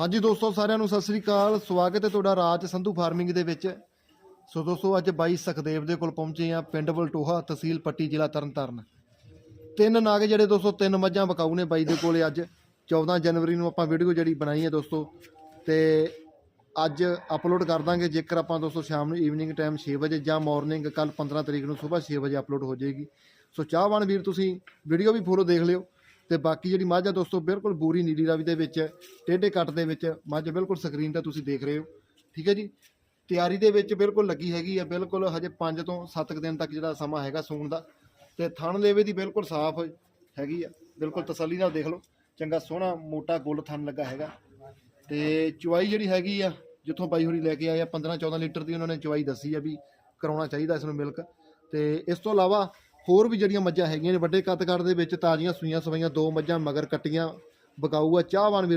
ਹਾਂਜੀ ਦੋਸਤੋ, ਸਾਰਿਆਂ ਨੂੰ ਸਤਿ ਸ੍ਰੀ ਅਕਾਲ। ਸਵਾਗਤ ਹੈ ਤੁਹਾਡਾ ਰਾਜ ਸੰਧੂ ਫਾਰਮਿੰਗ ਦੇ ਵਿੱਚ। ਸੋ ਦੋਸਤੋ, ਅੱਜ ਬਾਈ ਸੁਖਦੇਵ ਦੇ ਕੋਲ ਪਹੁੰਚੇ ਆ ਪਿੰਡ ਵਲਟੋਹਾ, ਤਹਿਸੀਲ ਪੱਟੀ, ਜ਼ਿਲ੍ਹਾ ਤਰਨਤਾਰਨ। ਤਿੰਨ ਨਾਗ ਜਿਹੜੇ ਦੋਸਤੋ, ਤਿੰਨ ਮੱਝਾਂ ਬਕਾਊ ਨੇ ਬਾਈ ਦੇ ਕੋਲੇ ਅੱਜ। 14 ਜਨਵਰੀ ਨੂੰ ਆਪਾਂ ਵੀਡੀਓ ਜਿਹੜੀ ਬਣਾਈ ਹੈ ਦੋਸਤੋ, ਤੇ ਅੱਜ ਅਪਲੋਡ ਕਰ ਦਾਂਗੇ। ਜੇਕਰ ਆਪਾਂ ਦੋਸਤੋ, ਸ਼ਾਮ ਨੂੰ ਈਵਨਿੰਗ ਟਾਈਮ 6 ਵਜੇ ਜਾਂ ਮਾਰਨਿੰਗ ਕੱਲ 15 ਤਰੀਕ ਨੂੰ ਸਵੇਰ 6 ਵਜੇ ਅਪਲੋਡ ਹੋ ਜਾਏਗੀ। ਸੋ ਚਾਹਵਾਨ ਵੀਰ, ਤੁਸੀਂ ਵੀਡੀਓ ਵੀ ਫੋਲੋ ਦੇਖ ਲਿਓ। ਤੇ ਬਾਕੀ ਜਿਹੜੀ ਮੱਝ ਆ ਦੋਸਤੋ, ਬਿਲਕੁਲ ਬੂਰੀ ਨੀਲੀ ਰਾਵੀ ਦੇ ਵਿੱਚ ਟੇਢੇ ਕੱਟ ਦੇ ਵਿੱਚ ਮੱਝ ਬਿਲਕੁਲ ਸਕਰੀਨ ਤੇ ਤੁਸੀਂ ਦੇਖ ਰਹੇ ਹੋ। ਠੀਕ ਹੈ ਜੀ? ਤਿਆਰੀ ਦੇ ਵਿੱਚ ਬਿਲਕੁਲ ਲੱਗੀ ਹੈਗੀ ਆ, ਬਿਲਕੁਲ ਹਜੇ 5 ਤੋਂ 7 ਦਿਨ ਤੱਕ ਜਿਹੜਾ ਸਮਾਂ ਹੈਗਾ ਸੂਣ ਦਾ। ਤੇ ਥਣ ਲੇਵੇ ਦੀ ਬਿਲਕੁਲ ਸਾਫ਼ ਹੈਗੀ ਆ, ਬਿਲਕੁਲ ਤਸੱਲੀ ਨਾਲ ਦੇਖ ਲਓ। ਚੰਗਾ ਸੋਹਣਾ ਮੋਟਾ ਗੁੱਲ ਥਣ ਲੱਗਾ ਹੈਗਾ। ਤੇ ਚੁਆਈ ਜਿਹੜੀ ਹੈਗੀ ਆ, ਜਿੱਥੋਂ ਬਾਈ ਹੋਰੀ ਲੈ ਕੇ ਆਏ ਆ 15 14 ਲੀਟਰ ਦੀ ਉਹਨਾਂ ਨੇ ਚੁਆਈ ਦੱਸੀ ਆ ਵੀ ਕਰਾਉਣਾ ਚਾਹੀਦਾ ਇਸ ਨੂੰ ਮਿਲਕ। ਤੇ ਇਸ ਤੋਂ ਇਲਾਵਾ ਹੋਰ ਵੀ ਜਿਹੜੀਆਂ ਮੱਝਾਂ ਹੈਗੀਆਂ ਨੇ ਵੱਡੇ ਕੱਦ ਕੱਦ ਦੇ ਵਿੱਚ ਤਾਜ਼ੀਆਂ ਸੂਈਆਂ ਸਵਾਈਆਂ ਦੋ ਮੱਝਾਂ ਮਗਰ ਕੱਟੀਆਂ ਬਕਾਊ ਆ ਚਾਹਵਾਨ ਵੀਰ